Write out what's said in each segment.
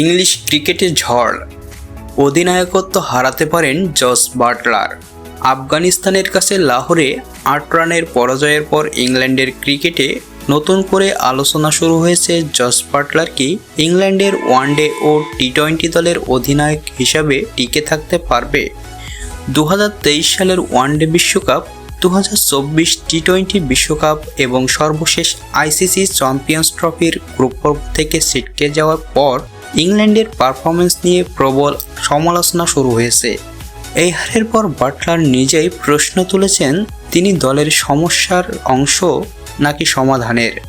English ক্রিকেটে ঝড়। অধিনায়কত্ব হারাতে পারেন জস বাটলার। আফগানিস্তানের কাছে লাহোরে আট রানের পরাজয়ের পর ইংল্যান্ডের ক্রিকেটে নতুন করে আলোচনা শুরু হয়েছে জস বাটলার কি ইংল্যান্ডের ওয়ানডে ও টি টোয়েন্টি দলের অধিনায়ক হিসাবে টিকে থাকতে পারবে। দু হাজার তেইশ সালের ওয়ানডে বিশ্বকাপ দু হাজার চব্বিশ টি টোয়েন্টি বিশ্বকাপ এবং সর্বশেষ আইসিসি চ্যাম্পিয়ন্স ট্রফির গ্রুপ পর্ব থেকে ছিটকে যাওয়ার পর ইংল্যান্ডের পারফরমেন্স নিয়ে প্রবল সমালোচনা শুরু হয়েছে। এই হারের পর বাটলার নিজেই প্রশ্ন তুলেছেন, তিনি দলের সমস্যার অংশ নাকি সমাধানের?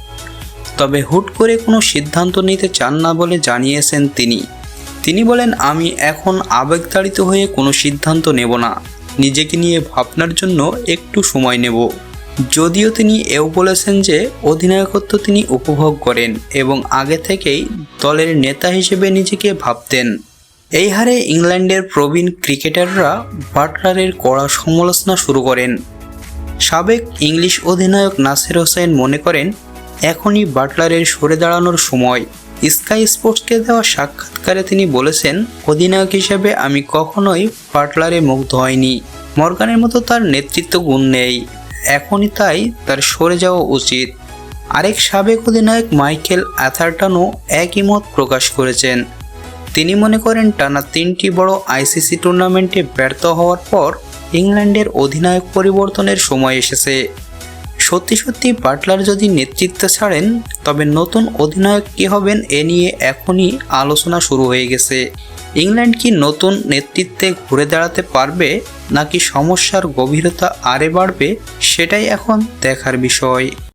তবে হুট করে কোনো সিদ্ধান্ত নিতে চান না বলে জানিয়েছেন তিনি। তিনি বলেন, আমি এখন আবেগতাড়িত হয়ে কোনো সিদ্ধান্ত নেব না। নিজেকে নিয়ে ভাবনার জন্য একটু সময় নেব। যদিও তিনি এও বলেছেন যে অধিনায়কত্ব তিনি উপভোগ করেন এবং আগে থেকেই দলের নেতা হিসেবে নিজেকে ভাবতেন। এই হারে ইংল্যান্ডের প্রবীণ ক্রিকেটাররা বাটলারের কড়া সমালোচনা শুরু করেন। সাবেক ইংলিশ অধিনায়ক নাসির হোসেন মনে করেন, এখনই বাটলারের সরে দাঁড়ানোর সময়। স্কাই স্পোর্টসকে দেওয়া সাক্ষাৎকারে তিনি বলেছেন, অধিনায়ক হিসেবে আমি কখনোই বাটলারে মুগ্ধ হয়নি মর্গানের মতো তার নেতৃত্ব গুণ নেই। এখনই তাই তার সরে যাওয়া উচিত। আরেক সাবেক অধিনায়ক মাইকেল অ্যাথারটনও একই মত প্রকাশ করেছেন। তিনি মনে করেন টানা তিনটি বড় আইসিসি টুর্নামেন্টে ব্যর্থ হওয়ার পর ইংল্যান্ডের অধিনায়ক পরিবর্তনের সময় এসেছে। সত্যি সত্যি বাটলার যদি নেতৃত্ব ছাড়েন, তবে নতুন অধিনায়ক কী হবেন এ নিয়ে এখনই আলোচনা শুরু হয়ে গেছে। ইংল্যান্ড কি নতুন নেতৃত্বে ঘুরে দাঁড়াতে পারবে, নাকি সমস্যার গভীরতা আরে বাড়বে, সেটাই এখন দেখার বিষয়।